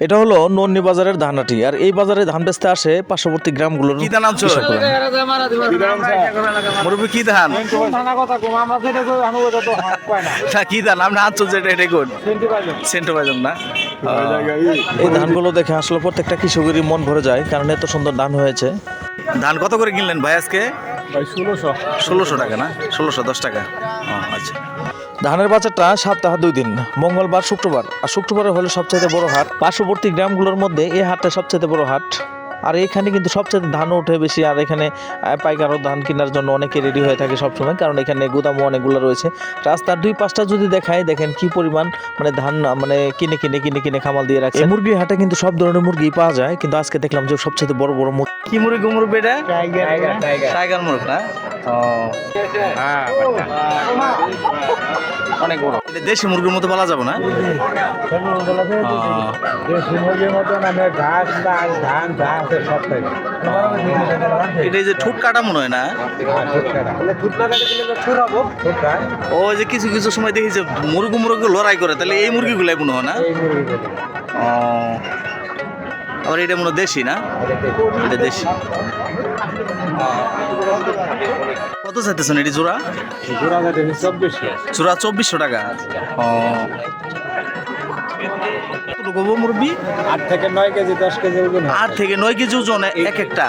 এটা হলো নন্নি বাজারের ধানাটি আর এই বাজারে ধান বেচতে আসে পার্শ্ববর্তী গ্রামগুলোর কি ধান আনছো? মুরব্বী কি ধান? না, কি ধান? আপনি আনছো যেটা এটা কোন? সেন্টো বাজন না? এই ধানগুলো দেখে আসলে প্রত্যেকটা কৃষকেরই মন ভরে যায় কারণ এত সুন্দর ধান হয়েছে। ধান কত করে কিনলেন ভাই আজকে? ষোলোশো। ষোলোশো টাকা না? ষোলোশো দশ টাকা। আচ্ছা। ধানের বাজারটা সপ্তাহে দুই দিন, মঙ্গলবার, শুক্রবার। আর শুক্রবার হলো সবচেয়ে বড় হাট, পার্শ্ববর্তী গ্রামগুলোর মধ্যে এই হাটটা সবচেয়ে বড় হাট। আর এখানে কিন্তু সবচেয়ে ধান ওঠে বেশি আর এখানে পাইকারও ধান কেনার জন্য অনেকে রেডি হয়ে থাকে সবসময় কারণ এখানে গুদামও অনেকগুলো রয়েছে। রাস্তার দুই পাশটা যদি দেখায় দেখেন কি পরিমাণ মানে ধান মানে কিনে কিনে কিনে কিনে খামাল দিয়ে রাখছে। এই মুরগির হাটে কিন্তু সব ধরনের মুরগি পাওয়া যায় কিন্তু আজকে দেখলাম যে সবচেয়ে বড় বড় মুরগি কি মুরগি গো মুরব্বী এটা টাইগার মুরগ না? ও অনেক বড়। এটা দেশি মুরগির মতো বলা যাবে না? এটা যে ঠোঁট কাটা মনে হয় না? ও যে কিছু কিছু সময় দেখি যে মুরগি মুরগি লড়াই করে তাহলে এই মুরগিগুলাই মনে হয় না? ও। আবার এটা মনে দেশি না? এটা দেশি। কত চাইতেছেন এটি জোড়া? জোড়া চব্বিশশো। টাকা। ও। আট থেকে নয় কেজি দশ কেজি ওজন আট থেকে নয় কেজি ওজন এক একটা।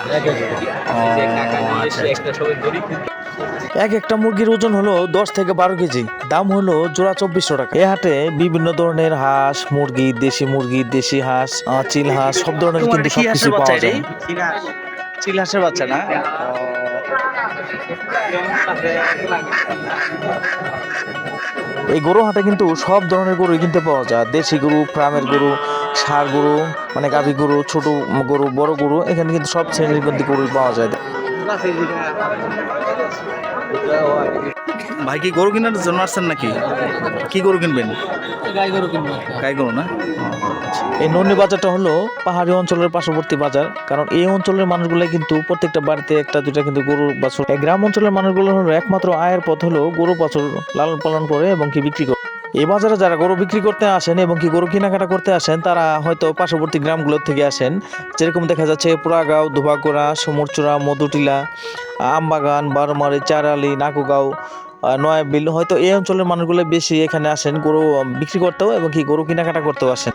এক একটা মুরগির ওজন হলো দশ থেকে বারো কেজি। দাম হলো জোড়া চব্বিশশো টাকা। এই হাটে বিভিন্ন ধরনের হাঁস মুরগি দেশি মুরগি দেশি হাঁস চিল হাঁস সব ধরনের কিন্তু সবকিছু পাওয়া যায়। চিল হাঁসের বাচ্চা না? এই গরু হাটে কিন্তু সব ধরনের গরু কিনতে পাওয়া যায়। দেশি গরু ফার্মের গরু ষাঁড় গরু মানে গাভী গরু ছোট গরু বড় গরু এখানে কিন্তু সব শ্রেণির কিন্তু গরু পাওয়া যায়। ভাই কি গরু কেনার জন্য আসছেন নাকি? কি গরু কিনবেন? গাই গরু না? এই নন্নি বাজারটা হলো পাহাড়ি অঞ্চলের পার্শ্ববর্তী বাজার কারণ এই অঞ্চলের মানুষগুলো কিন্তু প্রত্যেকটা বাড়িতে একটা দুটা কিন্তু গরু বাছুর। এই গ্রাম অঞ্চলের মানুষগুলো হলো একমাত্র আয়ের পথ হলো গরু বাছুর লালন পালন করে এবং কি বিক্রি করে। এই বাজারে যারা গরু বিক্রি করতে আসেন এবং কি গরু কেনাকাটা করতে আসেন তারা হয়তো পার্শ্ববর্তী গ্রামগুলোর থেকে আসেন। যেরকম দেখা যাচ্ছে পুরাগাঁও ধোবাগোড়া সমুরচূড়া মধুটিলা আমবাগান বারোমারি চারালি নাকুগাঁও নয়াবিল হয়তো এই অঞ্চলের মানুষগুলো বেশি এখানে আসেন গরু বিক্রি করতেও এবং কি গরু কেনাকাটা করতেও আসেন।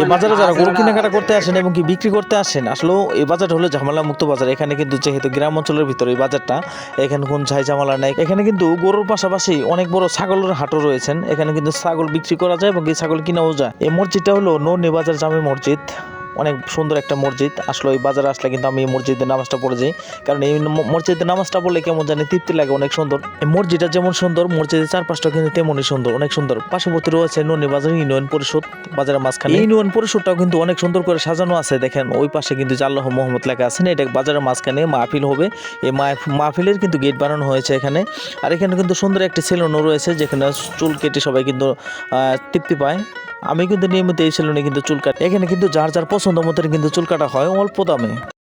এই বাজারে যারা গরু কেনাকাটা করতে আসেন এবং কি বিক্রি করতে আসেন আসলেও এই বাজারটা হলো ঝামেলা মুক্ত বাজার। এখানে কিন্তু যেহেতু গ্রাম অঞ্চলের ভিতরে এই বাজারটা এখানে কোন ঝাই ঝামেলা নাই। এখানে কিন্তু গরুর পাশাপাশি অনেক বড় ছাগলের হাটও রয়েছেন। এখানে কিন্তু ছাগল বিক্রি করা যায় এবং এই ছাগল কিনাও যায়। এই মসজিদটা হলো নৌনি বাজার জামে মসজিদ। অনেক সুন্দর একটা মসজিদ। আসলে ওই বাজারে আসলে কিন্তু আমি এই মসজিদে নামাজটা পড়ে যাই। কারণ এই ম- মসজিদে নামাজটা পড়লে কেমন জানি তৃপ্তি লাগে অনেক সুন্দর। এই মসজিদটা যেমন সুন্দর মসজিদের চারপাশটা কিন্তু তেমনই সুন্দর অনেক সুন্দর। পার্শ্ববর্তী রয়েছে ননী বাজার ইউনিয়ন পরিষদ বাজারের মাঝখানে। এই ইউনিয়ন পরিষদটাও কিন্তু অনেক সুন্দর করে সাজানো আছে দেখেন। ওই পাশে কিন্তু জাল্লাহ মোহাম্মদ লেখা আছে না এটা বাজারের মাঝখানে মাহফিল হবে। এই মাহ- মাহফিলের কিন্তু গেট বানানো হয়েছে এখানে। আর এখানে কিন্তু সুন্দর একটি সেলুনও রয়েছে যেখানে চুল কেটে সবাই কিন্তু আহ, তৃপ্তি পায়। আমি কিন্তু নিয়মিত এই সেলুনে কিন্তু চুল কাটি। এখানে কিন্তু যার যার পছন্দ মতো কিন্তু চুল কাটা হয় অল্প দামে।